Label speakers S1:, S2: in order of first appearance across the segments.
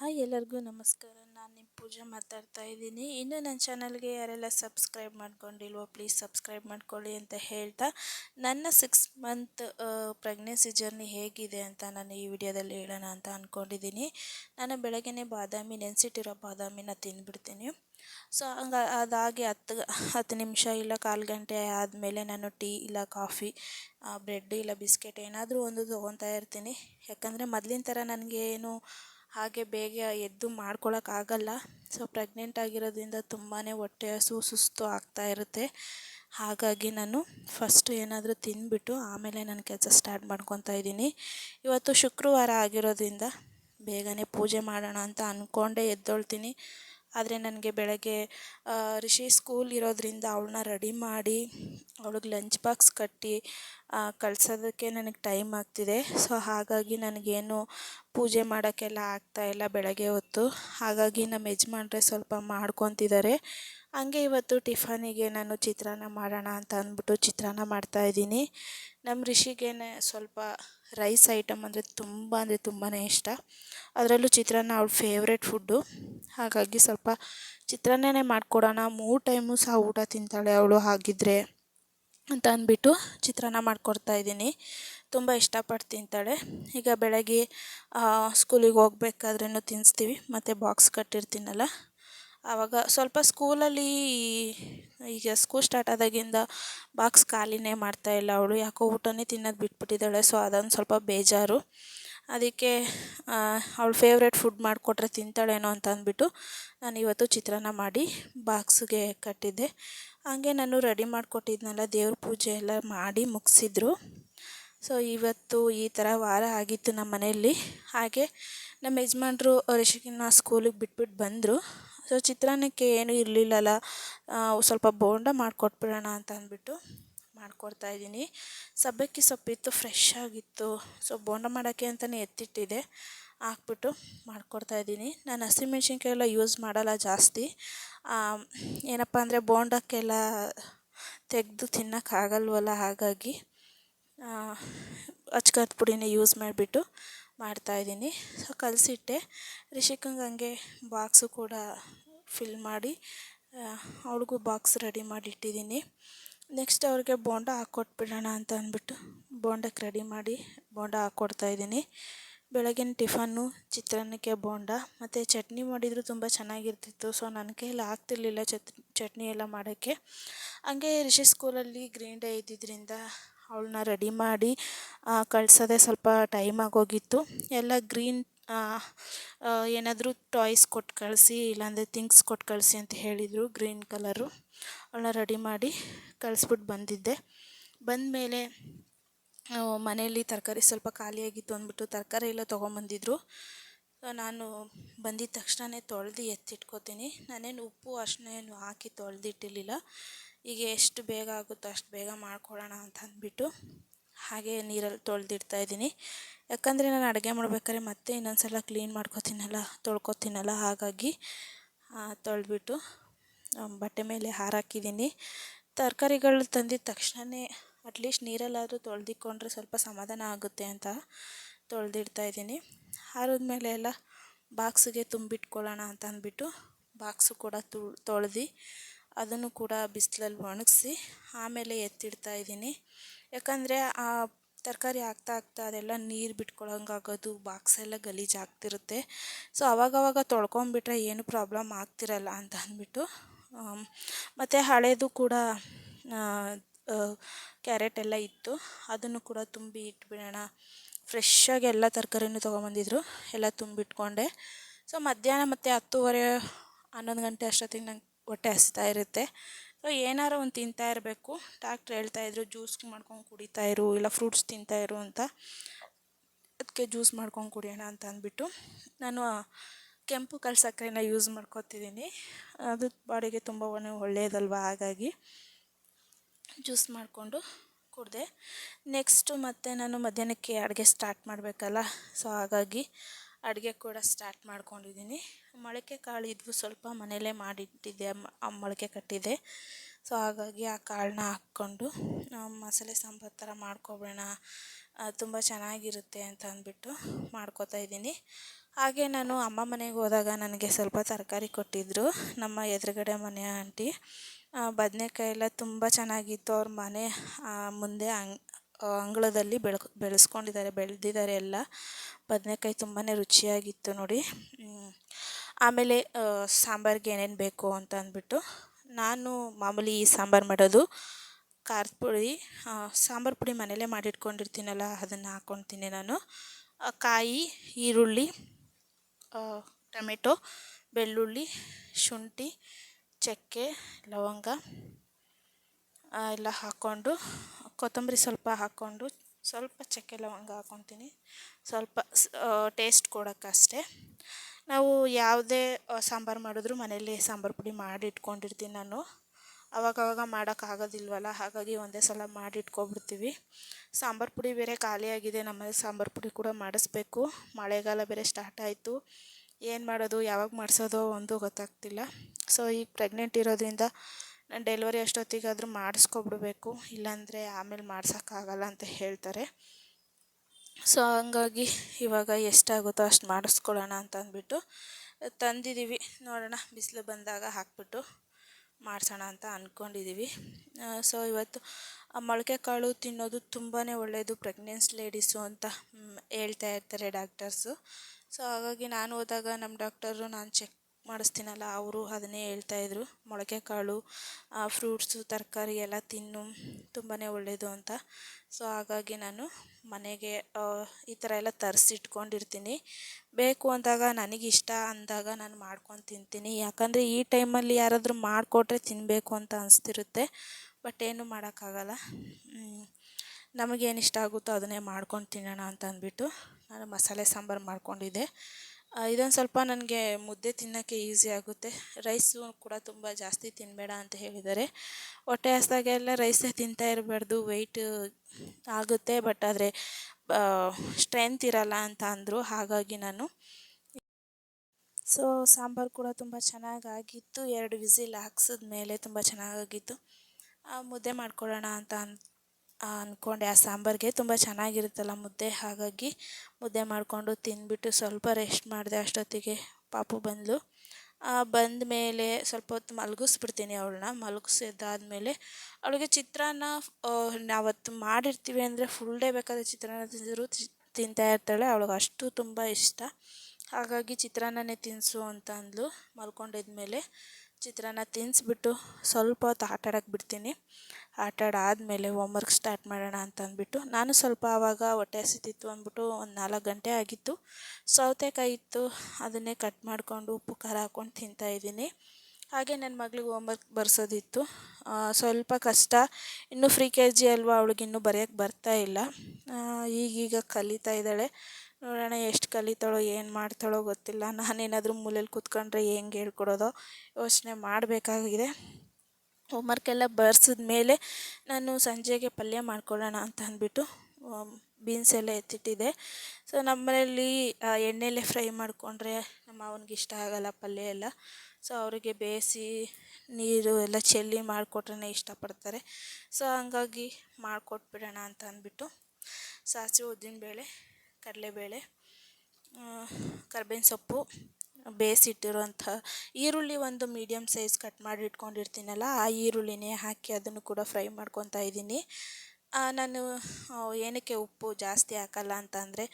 S1: Hi ಎಲ್ಲರಿಗೂ ನಮಸ್ಕಾರ. ನಾನು ನಿಮ್ಮ ಪೂಜಾ ಮಾತಾಡ್ತಾ ಇದ್ದೀನಿ. ಇನ್ನು ನನ್ನ ಚಾನಲ್ಗೆ ಯಾರೆಲ್ಲ ಸಬ್ಸ್ಕ್ರೈಬ್ ಮಾಡ್ಕೊಂಡಿಲ್ವೋ ಪ್ಲೀಸ್ ಸಬ್ಸ್ಕ್ರೈಬ್ ಮಾಡ್ಕೊಳ್ಳಿ ಅಂತ ಹೇಳ್ತಾ, ನನ್ನ ಸಿಕ್ಸ್ ಮಂತ್ ಪ್ರೆಗ್ನೆನ್ಸಿ ಜರ್ನಿ ಹೇಗಿದೆ ಅಂತ ನಾನು ಈ ವಿಡಿಯೋದಲ್ಲಿ ಹೇಳೋಣ ಅಂತ ಅಂದ್ಕೊಂಡಿದ್ದೀನಿ ನಾನು ಬೆಳಗ್ಗೆ ಬಾದಾಮಿ ನೆನೆಸಿಟ್ಟಿರೋ ಬಾದಾಮಿನ ತಿಂದುಬಿಡ್ತೀನಿ. ಸೊ ಹಂಗ, ಅದಾಗಿ ಹತ್ತು ಹತ್ತು ನಿಮಿಷ ಇಲ್ಲ ಕಾಲು ಗಂಟೆ ಆದಮೇಲೆ ನಾನು ಟೀ ಇಲ್ಲ ಕಾಫಿ ಬ್ರೆಡ್ ಇಲ್ಲ ಬಿಸ್ಕೆಟ್ ಏನಾದರೂ ಒಂದು ತೊಗೊತಾ ಇರ್ತೀನಿ. ಯಾಕಂದರೆ ಮೊದಲಿನ ಥರ ನನಗೇನು ಹಾಗೆ ಬೇಗ ಎದ್ದು ಮಾಡ್ಕೊಳಕ್ಕಾಗಲ್ಲ. ಸೊ ಪ್ರೆಗ್ನೆಂಟ್ ಆಗಿರೋದ್ರಿಂದ ತುಂಬಾ ಹೊಟ್ಟೆ ಹಸು, ಸುಸ್ತು ಆಗ್ತಾ ಇರುತ್ತೆ. ಹಾಗಾಗಿ ನಾನು ಫಸ್ಟ್ ಏನಾದರೂ ತಿಂದ್ಬಿಟ್ಟು ಆಮೇಲೆ ನನ್ನ ಕೆಲಸ ಸ್ಟಾರ್ಟ್ ಮಾಡ್ಕೊತಾ ಇದ್ದೀನಿ. ಇವತ್ತು ಶುಕ್ರವಾರ ಆಗಿರೋದ್ರಿಂದ ಬೇಗನೆ ಪೂಜೆ ಮಾಡೋಣ ಅಂತ ಅಂದ್ಕೊಂಡೇ ಎದ್ದೊಳ್ತೀನಿ. ಆದರೆ ನನಗೆ ಬೆಳಗ್ಗೆ ರಿಷಿ ಸ್ಕೂಲ್ ಇರೋದ್ರಿಂದ ಅವಳನ್ನ ರೆಡಿ ಮಾಡಿ, ಅವಳಿಗೆ ಲಂಚ್ ಬಾಕ್ಸ್ ಕಟ್ಟಿ ಕಳ್ಸೋದಕ್ಕೆ ನನಗೆ ಟೈಮ್ ಆಗ್ತಿದೆ. ಸೊ ಹಾಗಾಗಿ ನನಗೇನು ಪೂಜೆ ಮಾಡೋಕ್ಕೆಲ್ಲ ಆಗ್ತಾಯಿಲ್ಲ ಬೆಳಗ್ಗೆ ಹೊತ್ತು. ಹಾಗಾಗಿ ನಮ್ಮ ಯಜಮಾನ್ರೆ ಸ್ವಲ್ಪ ಮಾಡ್ಕೊತಿದ್ದಾರೆ ಹಂಗೆ ಇವತ್ತು ಟಿಫನಿಗೆ ನಾನು ಚಿತ್ರಾನ್ನ ಮಾಡೋಣ ಅಂತ ಅಂದ್ಬಿಟ್ಟು ಚಿತ್ರಾನ್ನ ಮಾಡ್ತಾಯಿದ್ದೀನಿ ನಮ್ಮ ರಿಷಿಗೇನೆ ಸ್ವಲ್ಪ ರೈಸ್ ಐಟಮ್ ಅಂದರೆ ತುಂಬ ಅಂದರೆ ತುಂಬಾ ಇಷ್ಟ. ಅದರಲ್ಲೂ ಚಿತ್ರಾನ್ನ ಅವಳ ಫೇವ್ರೆಟ್ ಫುಡ್ಡು ಹಾಗಾಗಿ ಸ್ವಲ್ಪ ಚಿತ್ರಾನ್ನನೇ ಮಾಡಿಕೊಡೋಣ. ಮೂರು ಟೈಮು ಸಹ ಊಟ ತಿಂತಾಳೆ ಅವಳು ಹಾಗಿದ್ರೆ ಅಂತ ಅಂದ್ಬಿಟ್ಟು ಚಿತ್ರಾನ್ನ ಮಾಡಿಕೊಡ್ತಾ ಇದ್ದೀನಿ. ತುಂಬ ಇಷ್ಟಪಟ್ಟು ತಿಂತಾಳೆ. ಈಗ ಬೆಳಗ್ಗೆ ಸ್ಕೂಲಿಗೆ ಹೋಗ್ಬೇಕಾದ್ರೂ ತಿನ್ನಿಸ್ತೀವಿ ಮತ್ತು ಬಾಕ್ಸ್ ಕಟ್ಟಿರ್ತೀನಲ್ಲ. ಆವಾಗ ಸ್ವಲ್ಪ ಸ್ಕೂಲಲ್ಲಿ ಈಗ ಸ್ಕೂಲ್ ಸ್ಟಾರ್ಟ್ ಆದಾಗಿಂದ ಬಾಕ್ಸ್ ಖಾಲಿನೇ ಮಾಡ್ತಾಯಿಲ್ಲ ಅವಳು ಯಾಕೋ ಊಟನೇ ತಿನ್ನೋದು ಬಿಟ್ಬಿಟ್ಟಿದ್ದಾಳೆ. ಸೊ ಅದೊಂದು ಸ್ವಲ್ಪ ಬೇಜಾರು. ಅದಕ್ಕೆ ಅವಳು ಫೇವ್ರೆಟ್ ಫುಡ್ ಮಾಡಿಕೊಟ್ರೆ ತಿಂತಾಳೇನೋ ಅಂತ ಅಂದ್ಬಿಟ್ಟು ನಾನು ಇವತ್ತು ಚಿತ್ರಾನ್ನ ಮಾಡಿ ಬಾಕ್ಸ್ಗೆ ಕಟ್ಟಿದ್ದೆ. ಹಾಗೆ ನಾನು ರೆಡಿ ಮಾಡಿಕೊಟ್ಟಿದ್ನಲ್ಲ, ದೇವ್ರ ಪೂಜೆ ಎಲ್ಲ ಮಾಡಿ ಮುಗಿಸಿದ್ರು. ಸೊ ಇವತ್ತು ಈ ಥರ ವಾರ ಆಗಿತ್ತು ನಮ್ಮ ಮನೆಯಲ್ಲಿ ಹಾಗೆ ನಮ್ಮ ಯಜಮಾನ್ರು ರಿಷಿಕಿನ ಸ್ಕೂಲಿಗೆ ಬಿಟ್ಬಿಟ್ಟು ಬಂದರು. ಸೊ ಚಿತ್ರಾನ್ನಕ್ಕೆ ಏನೂ ಇರಲಿಲ್ಲಲ್ಲ ಸ್ವಲ್ಪ ಬೋಂಡ ಮಾಡಿಕೊಟ್ಬಿಡೋಣ ಅಂತ ಅಂದ್ಬಿಟ್ಟು ಮಾಡ್ಕೊಡ್ತಾಯಿದ್ದೀನಿ ಸಬ್ಬಕ್ಕಿ ಸೊಪ್ಪಿತ್ತು ಫ್ರೆಶ್ ಆಗಿತ್ತು. ಸೊ ಬೋಂಡ ಮಾಡೋಕ್ಕೆ ಅಂತಲೇ ಎತ್ತಿಟ್ಟಿದೆ. ಹಾಕ್ಬಿಟ್ಟು ಮಾಡ್ಕೊಡ್ತಾಯಿದ್ದೀನಿ ನಾನು ಹಸಿಮೆಣ್ಸಿನ್ಕಾಯಿ ಎಲ್ಲ ಯೂಸ್ ಮಾಡಲ್ಲ ಜಾಸ್ತಿ. ಏನಪ್ಪ ಅಂದರೆ ಬೋಂಡಕ್ಕೆಲ್ಲ ತೆಗೆದು ತಿನ್ನೋಕ್ಕಾಗಲ್ವಲ್ಲ ಹಾಗಾಗಿ ಅಚ್ಕತ್ ಪುಡಿನೇ ಯೂಸ್ ಮಾಡಿಬಿಟ್ಟು ಮಾಡ್ತಾಯಿದ್ದೀನಿ ಸೊ ಕಲಸಿಟ್ಟೆ. ರಿಷಿಕಂಗೆ ಹಂಗೆ ಬಾಕ್ಸು ಕೂಡ ಫಿಲ್ ಮಾಡಿ ಅವ್ಳಿಗೂ ಬಾಕ್ಸ್ ರೆಡಿ ಮಾಡಿ ಇಟ್ಟಿದ್ದೀನಿ ನೆಕ್ಸ್ಟ್ ಅವ್ರಿಗೆ ಬೋಂಡ ಹಾಕ್ಕೊಟ್ಬಿಡೋಣ ಅಂತ ಅಂದ್ಬಿಟ್ಟು ಬೋಂಡಕ್ಕೆ ರೆಡಿ ಮಾಡಿ ಬೋಂಡ ಹಾಕ್ಕೊಡ್ತಾಯಿದ್ದೀನಿ ಬೆಳಗಿನ ಟಿಫನ್ನು, ಚಿತ್ರಾನ್ನಕ್ಕೆ ಬೋಂಡ, ಮತ್ತು ಚಟ್ನಿ ಮಾಡಿದರೂ ತುಂಬ ಚೆನ್ನಾಗಿರ್ತಿತ್ತು ಸೊ ನನ್ನ ಕೈಯಲ್ಲಿ ಆಗ್ತಿರ್ಲಿಲ್ಲ ಚತ್, ಚಟ್ನಿ ಎಲ್ಲ ಮಾಡೋಕ್ಕೆ. ಹಂಗೆ ರಿಷಿ ಸ್ಕೂಲಲ್ಲಿ ಗ್ರೀನ್ ಡೇ ಇದ್ದಿದ್ದರಿಂದ ಅವಳನ್ನ ರೆಡಿ ಮಾಡಿ ಕಳ್ಸೋದೇ ಸ್ವಲ್ಪ ಟೈಮ್ ಆಗೋಗಿತ್ತು. ಎಲ್ಲ ಗ್ರೀನ್ ಏನಾದರೂ ಟಾಯ್ಸ್ ಕೊಟ್ಟು ಕಳಿಸಿ, ಇಲ್ಲಾಂದರೆ ಥಿಂಗ್ಸ್ ಕೊಟ್ಟು ಕಳಿಸಿ ಅಂತ ಹೇಳಿದರು ಗ್ರೀನ್ ಕಲರು ಅವಳನ್ನ ರೆಡಿ ಮಾಡಿ ಕಳಿಸ್ಬಿಟ್ಟು ಬಂದಿದ್ದೆ. ಬಂದಮೇಲೆ ಮನೆಯಲ್ಲಿ ತರಕಾರಿ ಸ್ವಲ್ಪ ಖಾಲಿಯಾಗಿತ್ತು ಅಂದ್ಬಿಟ್ಟು ತರಕಾರಿ ಎಲ್ಲ ತೊಗೊಂಬಂದಿದ್ರು. ನಾನು ಬಂದಿದ್ದ ತಕ್ಷಣವೇ ತೊಳೆದು ಎತ್ತಿಟ್ಕೋತೀನಿ. ನಾನೇನು ಉಪ್ಪು ಅಷ್ಟನ್ನೇನು ಹಾಕಿ ತೊಳೆದಿಟ್ಟಿರಲಿಲ್ಲ. ಈಗ ಎಷ್ಟು ಬೇಗ ಆಗುತ್ತೋ ಅಷ್ಟು ಬೇಗ ಮಾಡ್ಕೊಳ್ಳೋಣ ಅಂತ ಅಂದ್ಬಿಟ್ಟು ಹಾಗೆ ನೀರಲ್ಲಿ ತೊಳೆದಿಡ್ತಾ ಇದ್ದೀನಿ. ಯಾಕಂದರೆ ನಾನು ಅಡುಗೆ ಮಾಡ್ಬೇಕಾದ್ರೆ ಮತ್ತೆ ಇನ್ನೊಂದು ಸಲ ಕ್ಲೀನ್ ಮಾಡ್ಕೋತೀನಲ್ಲ, ತೊಳ್ಕೊತೀನಲ್ಲ, ಹಾಗಾಗಿ ತೊಳೆದ್ಬಿಟ್ಟು ಬಟ್ಟೆ ಮೇಲೆ ಹಾರಾಕಿದ್ದೀನಿ ತರಕಾರಿಗಳು ತಂದಿದ ತಕ್ಷಣವೇ ಅಟ್ಲೀಸ್ಟ್ ನೀರಲ್ಲಾದರೂ ತೊಳೆದಿಕ್ಕೊಂಡ್ರೆ ಸ್ವಲ್ಪ ಸಮಾಧಾನ ಆಗುತ್ತೆ ಅಂತ ತೊಳೆದಿಡ್ತಾ ಇದ್ದೀನಿ. ಆರಿದ್ಮೇಲೆ ಎಲ್ಲ ಬಾಕ್ಸಿಗೆ ತುಂಬಿಟ್ಕೊಳ್ಳೋಣ ಅಂತ ಅಂದ್ಬಿಟ್ಟು ಬಾಕ್ಸು ಕೂಡ ತು ತೊಳೆದು ಅದನ್ನು ಕೂಡ ಬಿಸಿಲಲ್ಲಿ ಒಣಗಿಸಿ ಆಮೇಲೆ ಎತ್ತಿಡ್ತಾ ಇದ್ದೀನಿ. ಯಾಕಂದರೆ ಆ ತರಕಾರಿ ಹಾಕ್ತಾ ಹಾಕ್ತಾ ಅದೆಲ್ಲ ನೀರು ಬಿಟ್ಕೊಳಂಗಾಗೋದು ಬಾಕ್ಸ್ ಎಲ್ಲ ಗಲೀಜು ಆಗ್ತಿರುತ್ತೆ. ಸೊ ಅವಾಗವಾಗ ತೊಳ್ಕೊಂಬಿಟ್ರೆ ಏನು ಪ್ರಾಬ್ಲಮ್ ಆಗ್ತಿರಲ್ಲ ಅಂತ ಅಂದ್ಬಿಟ್ಟು ಮತ್ತು ಹಳೇದು ಕೂಡ ಕ್ಯಾರೆಟ್ ಎಲ್ಲ ಇತ್ತು. ಅದನ್ನು ಕೂಡ ತುಂಬಿ ಇಟ್ಬಿಡೋಣ. ಫ್ರೆಶ್ಶಾಗಿ ಎಲ್ಲ ತರಕಾರಿನೂ ತೊಗೊಂಬಂದಿದ್ರು. ಎಲ್ಲ ತುಂಬಿಟ್ಕೊಂಡೆ. ಸೊ ಮಧ್ಯಾಹ್ನ ಮತ್ತು ಹತ್ತುವರೆ, ಹನ್ನೊಂದು ಗಂಟೆ ಅಷ್ಟೊತ್ತಿಗೆ ನಂಗೆ ಹೊಟ್ಟೆ ಹಸಿತಾ ಇರುತ್ತೆ. ಸೊ ಏನಾರು ಒಂದು ತಿಂತಾ ಇರಬೇಕು. ಡಾಕ್ಟ್ರ್ ಹೇಳ್ತಾಯಿದ್ರು ಜ್ಯೂಸ್ ಮಾಡ್ಕೊಂಡು ಕುಡಿತಾ ಇರು, ಇಲ್ಲ ಫ್ರೂಟ್ಸ್ ತಿಂತಾ ಇರು ಅಂತ. ಅದಕ್ಕೆ ಜ್ಯೂಸ್ ಮಾಡ್ಕೊಂಡು ಕುಡಿಯೋಣ ಅಂತ ಅಂದ್ಬಿಟ್ಟು ನಾನು ಕೆಂಪು ಕಲ್ ಸಕ್ಕರೆನ ಯೂಸ್ ಮಾಡ್ಕೊತಿದ್ದೀನಿ. ಅದು ಬಾಡಿಗೆ ತುಂಬ ಒಳ್ಳೆಯದಲ್ವ ಹಾಗಾಗಿ ಜ್ಯೂಸ್ ಮಾಡಿಕೊಂಡು ಕುಡಿದೆ. ನೆಕ್ಸ್ಟು ಮತ್ತೆ ನಾನು ಮಧ್ಯಾಹ್ನಕ್ಕೆ ಅಡುಗೆ ಸ್ಟಾರ್ಟ್ ಮಾಡಬೇಕಲ್ಲ. ಸೊ ಹಾಗಾಗಿ ಅಡುಗೆ ಕೂಡ ಸ್ಟಾರ್ಟ್ ಮಾಡ್ಕೊಂಡಿದ್ದೀನಿ. ಮೊಳಕೆ ಕಾಳು ಇದ್ವು ಸ್ವಲ್ಪ ಮನೆಯಲ್ಲೇ ಮಾಡಿಟ್ಟಿದ್ದೆ ಮೊಳಕೆ ಕಟ್ಟಿದ್ದೆ ಸೊ ಹಾಗಾಗಿ ಆ ಕಾಳನ್ನ ಹಾಕ್ಕೊಂಡು ಮಸಾಲೆ ಸಾಂಬಾರು ಥರ ಮಾಡ್ಕೊಬಿಡೋಣ ತುಂಬ ಚೆನ್ನಾಗಿರುತ್ತೆ ಅಂತ ಅಂದ್ಬಿಟ್ಟು ಮಾಡ್ಕೊತಾ ಇದ್ದೀನಿ. ಹಾಗೆ ನಾನು ಅಮ್ಮ ಮನೆಗೆ ಹೋದಾಗ ನನಗೆ ಸ್ವಲ್ಪ ತರಕಾರಿ ಕೊಟ್ಟಿದ್ದರು ನಮ್ಮ ಎದುರುಗಡೆ ಮನೆಯ ಆಂಟಿ. ಬದನೆಕಾಯಿ ಎಲ್ಲ ತುಂಬ ಚೆನ್ನಾಗಿತ್ತು. ಅವ್ರ ಮನೆ ಮುಂದೆ ಅಂಗ್ ಅಂಗಳದಲ್ಲಿ ಬೆಳ್ಕೊ, ಬೆಳೆಸ್ಕೊಂಡಿದ್ದಾರೆ, ಬೆಳೆದಿದ್ದಾರೆ ಎಲ್ಲ. ಬದನೇಕಾಯಿ ತುಂಬಾ ರುಚಿಯಾಗಿತ್ತು ನೋಡಿ. ಆಮೇಲೆ ಸಾಂಬಾರಿಗೆ ಏನೇನು ಬೇಕು ಅಂತ ಅಂದ್ಬಿಟ್ಟು ನಾನು ಮಾಮೂಲಿ ಸಾಂಬಾರು ಮಾಡೋದು ಖಾರದ ಪುಡಿ ಸಾಂಬಾರು ಪುಡಿ ಮನೇಲೇ ಮಾಡಿಟ್ಕೊಂಡಿರ್ತೀನಲ್ಲ, ಅದನ್ನು ಹಾಕ್ಕೊಳ್ತೀನಿ ನಾನು. ಕಾಯಿ, ಈರುಳ್ಳಿ ಟೊಮೆಟೊ, ಬೆಳ್ಳುಳ್ಳಿ, ಶುಂಠಿ, ಚಕ್ಕೆ, ಲವಂಗ ಎಲ್ಲ ಹಾಕ್ಕೊಂಡು ಕೊತ್ತಂಬರಿ ಸ್ವಲ್ಪ ಹಾಕ್ಕೊಂಡು ಸ್ವಲ್ಪ ಚಕ್ಕೆ ಲವಂಗ ಹಾಕೊತೀನಿ. ಸ್ವಲ್ಪ ಟೇಸ್ಟ್ ಕೊಡೋಕ್ಕಷ್ಟೇ. ನಾವು ಯಾವುದೇ ಸಾಂಬಾರು ಮಾಡಿದ್ರು ಮನೆಯಲ್ಲಿ ಸಾಂಬಾರು ಪುಡಿ ಮಾಡಿ ಇಟ್ಕೊಂಡಿರ್ತೀನಿ ನಾನು. ಅವಾಗವಾಗ ಮಾಡೋಕ್ಕಾಗೋದಿಲ್ವಲ್ಲ, ಹಾಗಾಗಿ ಒಂದೇ ಸಲ ಮಾಡಿ ಇಟ್ಕೊಬಿಡ್ತೀವಿ ಸಾಂಬಾರು ಪುಡಿ ಬೇರೆ ಖಾಲಿಯಾಗಿದೆ ನಮ್ಮಲ್ಲಿ ಸಾಂಬಾರು ಪುಡಿ ಕೂಡ ಮಾಡಿಸ್ಬೇಕು. ಮಳೆಗಾಲ ಬೇರೆ ಸ್ಟಾರ್ಟ್ ಆಯಿತು. ಏನು ಮಾಡೋದು, ಯಾವಾಗ ಮಾಡಿಸೋದು ಒಂದು ಗೊತ್ತಾಗ್ತಿಲ್ಲ. ಸೊ ಈಗ ಪ್ರೆಗ್ನೆಂಟ್ ಇರೋದ್ರಿಂದ ನಾನು ಡೆಲಿವರಿ ಅಷ್ಟೊತ್ತಿಗಾದರೂ ಮಾಡಿಸ್ಕೊಬಿಡ್ಬೇಕು, ಇಲ್ಲಾಂದರೆ ಆಮೇಲೆ ಮಾಡ್ಸೋಕ್ಕಾಗಲ್ಲ ಅಂತ ಹೇಳ್ತಾರೆ. ಸೊ, ಹಂಗಾಗಿ ಇವಾಗ ಎಷ್ಟಾಗುತ್ತೋ ಅಷ್ಟು ಮಾಡಿಸ್ಕೊಳ್ಳೋಣ ಅಂತ ಅಂದ್ಬಿಟ್ಟು ತಂದಿದ್ದೀವಿ. ನೋಡೋಣ, ಬಿಸಿಲು ಬಂದಾಗ ಹಾಕ್ಬಿಟ್ಟು ಮಾಡಿಸೋಣ ಅಂತ ಅಂದ್ಕೊಂಡಿದ್ದೀವಿ ಸೊ, ಇವತ್ತು ಮೊಳಕೆ ಕಾಳು ತಿನ್ನೋದು ತುಂಬಾ ಒಳ್ಳೆಯದು ಪ್ರೆಗ್ನೆನ್ಸ್ ಲೇಡೀಸು ಅಂತ ಹೇಳ್ತಾ ಇರ್ತಾರೆ ಡಾಕ್ಟರ್ಸು. ಸೊ, ಹಾಗಾಗಿ ನಾನು ಹೋದಾಗ ನಮ್ಮ ಡಾಕ್ಟರು, ನಾನು ಚೆಕ್ ಮಾಡಿಸ್ತೀನಲ್ಲ, ಅವರು ಅದನ್ನೇ ಹೇಳ್ತಾಯಿದ್ರು ಮೊಳಕೆ ಕಾಳು ಫ್ರೂಟ್ಸು ತರಕಾರಿ ಎಲ್ಲ ತಿನ್ನು ತುಂಬಾ ಒಳ್ಳೆಯದು ಅಂತ. ಸೊ ಹಾಗಾಗಿ ನಾನು ಮನೆಗೆ ಈ ಥರ ಎಲ್ಲ ತರಿಸಿಟ್ಕೊಂಡಿರ್ತೀನಿ. ಬೇಕು ಅಂದಾಗ ನನಗಿಷ್ಟ ಅಂದಾಗ ನಾನು ಮಾಡ್ಕೊಂಡು ತಿಂತೀನಿ. ಯಾಕಂದರೆ ಈ ಟೈಮಲ್ಲಿ ಯಾರಾದರೂ ಮಾಡಿಕೊಟ್ರೆ ತಿನ್ನಬೇಕು ಅಂತ ಅನಿಸ್ತಿರುತ್ತೆ. ಬಟ್ ಏನು ಮಾಡೋಕ್ಕಾಗಲ್ಲ. ನಮಗೇನು ಇಷ್ಟ ಆಗುತ್ತೋ ಅದನ್ನೇ ಮಾಡ್ಕೊಂಡು ತಿನ್ನೋಣ ಅಂತ ಅಂದ್ಬಿಟ್ಟು ನಾನು ಮಸಾಲೆ ಸಾಂಬಾರು ಮಾಡ್ಕೊಂಡಿದ್ದೆ. ಇದೊಂದು ಸ್ವಲ್ಪ ನನಗೆ ಮುದ್ದೆ ತಿನ್ನೋಕ್ಕೆ ಈಸಿ ಆಗುತ್ತೆ. ರೈಸು ಕೂಡ ತುಂಬ ಜಾಸ್ತಿ ತಿನ್ನಬೇಡ ಅಂತ ಹೇಳಿದ್ದಾರೆ. ಹೊಟ್ಟೆ ಹಸ್ದಾಗೆಲ್ಲ ರೈಸೇ ತಿಂತಾ ಇರಬಾರ್ದು ವೆಯ್ಟ್ ಆಗುತ್ತೆ ಬಟ್ ಆದರೆ ಸ್ಟ್ರೆಂತ್ ಇರಲ್ಲ ಅಂತ ಅಂದರು. ಹಾಗಾಗಿ ನಾನು ಸೊ ಸಾಂಬಾರು ಕೂಡ ತುಂಬ ಚೆನ್ನಾಗಾಗಿತ್ತು. ಎರಡು ವಿಸಿಲ್ ಹಾಕ್ಸಿದ್ಮೇಲೆ ತುಂಬ ಚೆನ್ನಾಗಾಗಿತ್ತು. ಮುದ್ದೆ ಮಾಡ್ಕೊಳ್ಳೋಣ ಅಂತ ಅಂದ್ಕೊಂಡೆ ಆ ಸಾಂಬಾರಿಗೆ ತುಂಬ ಚೆನ್ನಾಗಿರುತ್ತಲ್ಲ ಮುದ್ದೆ. ಹಾಗಾಗಿ ಮುದ್ದೆ ಮಾಡಿಕೊಂಡು ತಿಂದ್ಬಿಟ್ಟು ಸ್ವಲ್ಪ ರೆಸ್ಟ್ ಮಾಡಿದೆ ಅಷ್ಟೊತ್ತಿಗೆ, ಪಾಪು ಬಂದಳು ಬಂದ ಮೇಲೆ ಸ್ವಲ್ಪ ಹೊತ್ತು ಮಲಗಿಸ್ಬಿಡ್ತೀನಿ ಅವಳನ್ನ. ಮಲಗಿಸಿದ್ದಾದ್ಮೇಲೆ ಅವಳಿಗೆ ಚಿತ್ರಾನ್ನ ನಾವತ್ತು ಮಾಡಿರ್ತೀವಿ ಅಂದರೆ ಫುಲ್ ಡೇ ಬೇಕಾದರೆ ಚಿತ್ರಾನ್ನ ತಿಂದರೂ ತಿಂತಾ ಇರ್ತಾಳೆ. ಅವಳಿಗೆ ಅಷ್ಟು ತುಂಬ ಇಷ್ಟ. ಹಾಗಾಗಿ ಚಿತ್ರಾನ್ನನೇ ತಿನ್ನಿಸು ಅಂತ ಅಂದ್ಲು. ಮಲ್ಕೊಂಡಿದ್ಮೇಲೆ ಚಿತ್ರಾನ್ನ ತಿನ್ನಿಸ್ಬಿಟ್ಟು ಸ್ವಲ್ಪ ಹೊತ್ತು ಆಟ ಆಡೋಕ್ಕೆ ಬಿಡ್ತೀನಿ. ಆಟ ಹೋಮ್ ಹೋಮ್ವರ್ಕ್ ಸ್ಟಾರ್ಟ್ ಮಾಡೋಣ ಅಂತ ಅಂದ್ಬಿಟ್ಟು ನಾನು ಸ್ವಲ್ಪ ಆವಾಗ ಹೊಟ್ಟೆ ಹಸಿತಿತ್ತು ಅಂದ್ಬಿಟ್ಟು ಒಂದು ನಾಲ್ಕು ಗಂಟೆ ಆಗಿತ್ತು. ಸೌತೆಕಾಯಿ ಇತ್ತು, ಅದನ್ನೇ ಕಟ್ ಮಾಡಿಕೊಂಡು ಉಪ್ಪು ಖಾರ ಹಾಕ್ಕೊಂಡು ತಿಂತಾಯಿದ್ದೀನಿ ಹಾಗೆ ನನ್ನ ಮಗಳಿಗೆ ಹೋಮ್ವರ್ಕ್ ಬರ್ಸೋದಿತ್ತು. ಸ್ವಲ್ಪ ಕಷ್ಟ. ಇನ್ನೂ ಫ್ರೀ ಕೆ ಜಿ ಅಲ್ವಾ, ಅವಳಿಗೆ ಇನ್ನೂ ಬರೆಯೋಕ್ಕೆ ಬರ್ತಾ ಇಲ್ಲ. ಈಗೀಗ ಕಲಿತಾ ಇದ್ದಾಳೆ. ನೋಡೋಣ ಎಷ್ಟು ಕಲಿತಾಳೋ, ಏನು ಮಾಡ್ತಾಳೋ ಗೊತ್ತಿಲ್ಲ. ನಾನೇನಾದರೂ ಮೂಲೆಯಲ್ಲಿ ಕೂತ್ಕೊಂಡ್ರೆ ಹೆಂಗೆ ಹೇಳ್ಕೊಡೋದೋ ಯೋಚನೆ ಮಾಡಬೇಕಾಗಿದೆ. ಹೋಮ್ವರ್ಕ್ ಎಲ್ಲ ಬರ್ಸಿದ ಮೇಲೆ ನಾನು ಸಂಜೆಗೆ ಪಲ್ಯ ಮಾಡ್ಕೊಳ್ಳೋಣ ಅಂತ ಅಂದ್ಬಿಟ್ಟು ಬೀನ್ಸ್ ಎಲ್ಲ ಎತ್ತಿಟ್ಟಿದ್ದೆ. ಸೊ ನಮ್ಮ ಎಣ್ಣೆಯಲ್ಲೇ ಫ್ರೈ ಮಾಡಿಕೊಂಡ್ರೆ ನಮ್ಮ ಅವನಿಗೆ ಇಷ್ಟ ಆಗಲ್ಲ ಪಲ್ಯ ಎಲ್ಲ. ಸೊ ಅವರಿಗೆ ಬೇಯಿಸಿ ನೀರು ಎಲ್ಲ ಚೆಲ್ಲಿ ಮಾಡಿಕೊಟ್ರೆ ಇಷ್ಟಪಡ್ತಾರೆ. ಸೊ ಹಂಗಾಗಿ ಮಾಡಿಕೊಟ್ಬಿಡೋಣ ಅಂತ ಅಂದ್ಬಿಟ್ಟು, ಸಾಸಿವೆ ಉದ್ದಿನಬೇಳೆ ಕಡಲೆಬೇಳೆ ಕರ್ಬೇವಿನ ಸೊಪ್ಪು ಬೇಯಿಸಿಟ್ಟಿರೋಂಥ ಈರುಳ್ಳಿ ಒಂದು ಮೀಡಿಯಮ್ ಸೈಜ್ ಕಟ್ ಮಾಡಿ ಇಟ್ಕೊಂಡಿರ್ತೀನಲ್ಲ, ಆ ಈರುಳ್ಳಿನೇ ಹಾಕಿ ಅದನ್ನು ಕೂಡ ಫ್ರೈ ಮಾಡ್ಕೊತಾ ಇದ್ದೀನಿ. ನಾನು ಏನಕ್ಕೆ ಉಪ್ಪು ಜಾಸ್ತಿ ಹಾಕಲ್ಲ ಅಂತ ಅಂದರೆ,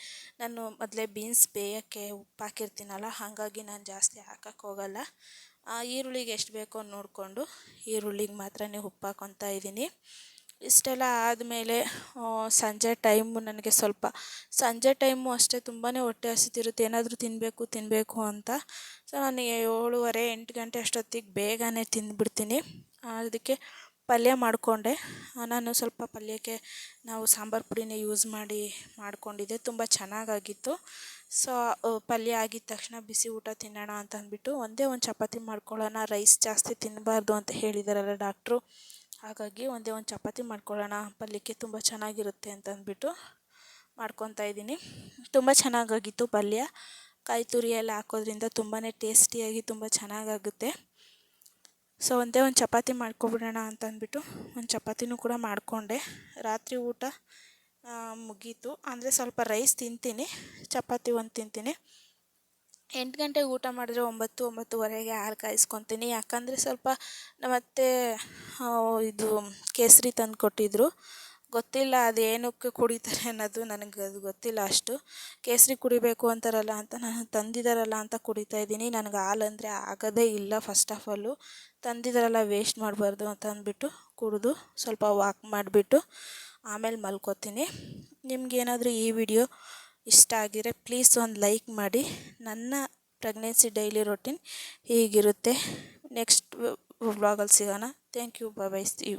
S1: ನಾನು ಮೊದಲೇ ಬೀನ್ಸ್ ಬೇಯೋಕ್ಕೆ ಉಪ್ಪು ಹಾಕಿರ್ತೀನಲ್ಲ, ಹಾಗಾಗಿ ನಾನು ಜಾಸ್ತಿ ಹಾಕಕ್ಕೆ ಹೋಗಲ್ಲ. ಈರುಳ್ಳಿಗೆ ಎಷ್ಟು ಬೇಕೋ ನೋಡಿಕೊಂಡು ಈರುಳ್ಳಿಗೆ ಮಾತ್ರ ಉಪ್ಪು ಹಾಕ್ಕೊತಾ ಇದ್ದೀನಿ. ಇಷ್ಟೆಲ್ಲ ಆದಮೇಲೆ ಸಂಜೆ ಟೈಮು ನನಗೆ ಸ್ವಲ್ಪ, ಸಂಜೆ ಟೈಮು ಅಷ್ಟೇ ತುಂಬಾ ಹೊಟ್ಟೆ ಹಸಿತಿರುತ್ತೆ. ಏನಾದರೂ ತಿನ್ನಬೇಕು ತಿನ್ನಬೇಕು ಅಂತ. ಸೊ ನಾನು ಏಳುವರೆ, ಎಂಟು ಗಂಟೆ ಅಷ್ಟೊತ್ತಿಗೆ ಬೇಗನೆ ತಿಂದುಬಿಡ್ತೀನಿ. ಅದಕ್ಕೆ ಪಲ್ಯ ಮಾಡಿಕೊಂಡೆ. ನಾನು ಸ್ವಲ್ಪ ಪಲ್ಯಕ್ಕೆ ನಾವು ಸಾಂಬಾರು ಪುಡಿನೇ ಯೂಸ್ ಮಾಡಿ, ಮಾಡಿಕೊಂಡಿದ್ದೆ. ತುಂಬ ಚೆನ್ನಾಗಾಗಿತ್ತು. ಸೊ ಪಲ್ಯ ಆಗಿದ ತಕ್ಷಣ ಬಿಸಿ ಊಟ ತಿನ್ನೋಣ ಅಂತ ಅಂದ್ಬಿಟ್ಟು ಒಂದೇ ಒಂದು ಚಪಾತಿ ಮಾಡ್ಕೊಳ್ಳೋಣ. ರೈಸ್ ಜಾಸ್ತಿ ತಿನ್ನಬಾರ್ದು ಅಂತ ಹೇಳಿದಾರಲ್ಲ ಡಾಕ್ಟ್ರು ಹಾಗಾಗಿ ಒಂದೇ ಒಂದು ಚಪಾತಿ ಮಾಡ್ಕೊಳ್ಳೋಣ. ಪಲ್ಯಕ್ಕೆ ತುಂಬ ಚೆನ್ನಾಗಿರುತ್ತೆ ಅಂತ ಅಂದ್ಬಿಟ್ಟು ಮಾಡ್ಕೊತಾ ಇದ್ದೀನಿ. ತುಂಬ ಚೆನ್ನಾಗಾಗಿತ್ತು ಪಲ್ಯ. ಕಾಯಿ ತುರಿ ಎಲ್ಲ ಹಾಕೋದ್ರಿಂದ ತುಂಬಾ ಟೇಸ್ಟಿಯಾಗಿ ತುಂಬ ಚೆನ್ನಾಗಾಗುತ್ತೆ. ಸೊ, ಒಂದೇ ಒಂದು ಚಪಾತಿ ಮಾಡ್ಕೊಬಿಡೋಣ ಅಂತ ಅಂದ್ಬಿಟ್ಟು ಒಂದು ಚಪಾತಿನೂ ಕೂಡ ಮಾಡಿಕೊಂಡೆ. ರಾತ್ರಿ ಊಟ ಮುಗೀತು. ಅಂದರೆ ಸ್ವಲ್ಪ ರೈಸ್ ತಿಂತೀನಿ. ಚಪಾತಿ ಒಂದು ತಿಂತೀನಿ. ಎಂಟು ಗಂಟೆಗೆ ಊಟ ಮಾಡಿದ್ರೆ ಒಂಬತ್ತು, ಒಂಬತ್ತುವರೆಗೆ ಹಾಲು ಕಾಯಿಸ್ಕೊತೀನಿ. ಯಾಕಂದರೆ ಸ್ವಲ್ಪ ನಮ್ಮತ್ತೆ ಇದು ಕೇಸರಿ ತಂದು ಕೊಟ್ಟಿದ್ದರು ಗೊತ್ತಿಲ್ಲ ಅದು ಏನಕ್ಕೆ ಕುಡಿತಾರೆ ಅನ್ನೋದು ನನಗೆ ಅದು ಗೊತ್ತಿಲ್ಲ ಅಷ್ಟು. ಕೇಸರಿ ಕುಡಿಬೇಕು ಅಂತಾರಲ್ಲ ಅಂತ ನಾನು ತಂದಿದ್ದಾರಲ್ಲ ಅಂತ ಕುಡಿತಾ ಇದ್ದೀನಿ. ನನಗೆ ಅಂದರೆ ಆಗೋದೇ ಇಲ್ಲ ಫಸ್ಟ್ ಆಫ್ ಆಲು ತಂದಿದ್ದಾರಲ್ಲ ವೇಸ್ಟ್ ಮಾಡಬಾರ್ದು ಅಂತ ಅಂದ್ಬಿಟ್ಟು ಕುಡಿದು ಸ್ವಲ್ಪ ವಾಕ್ ಮಾಡಿಬಿಟ್ಟು ಆಮೇಲೆ ಮಲ್ಕೋತೀನಿ. ನಿಮ್ಗೇನಾದರೂ ಈ ವಿಡಿಯೋ ಇಷ್ಟ ಆಗಿದ್ರೆ ಪ್ಲೀಸ್ ಒಂದು ಲೈಕ್ ಮಾಡಿ. ನನ್ನ ಪ್ರೆಗ್ನೆನ್ಸಿ ಡೈಲಿ ರೊಟೀನ್ ಹೀಗಿರುತ್ತೆ. ನೆಕ್ಸ್ಟ್ ವ್ಲಾಗಲ್ಲಿ ಸಿಗೋಣ. Thank you bye bye you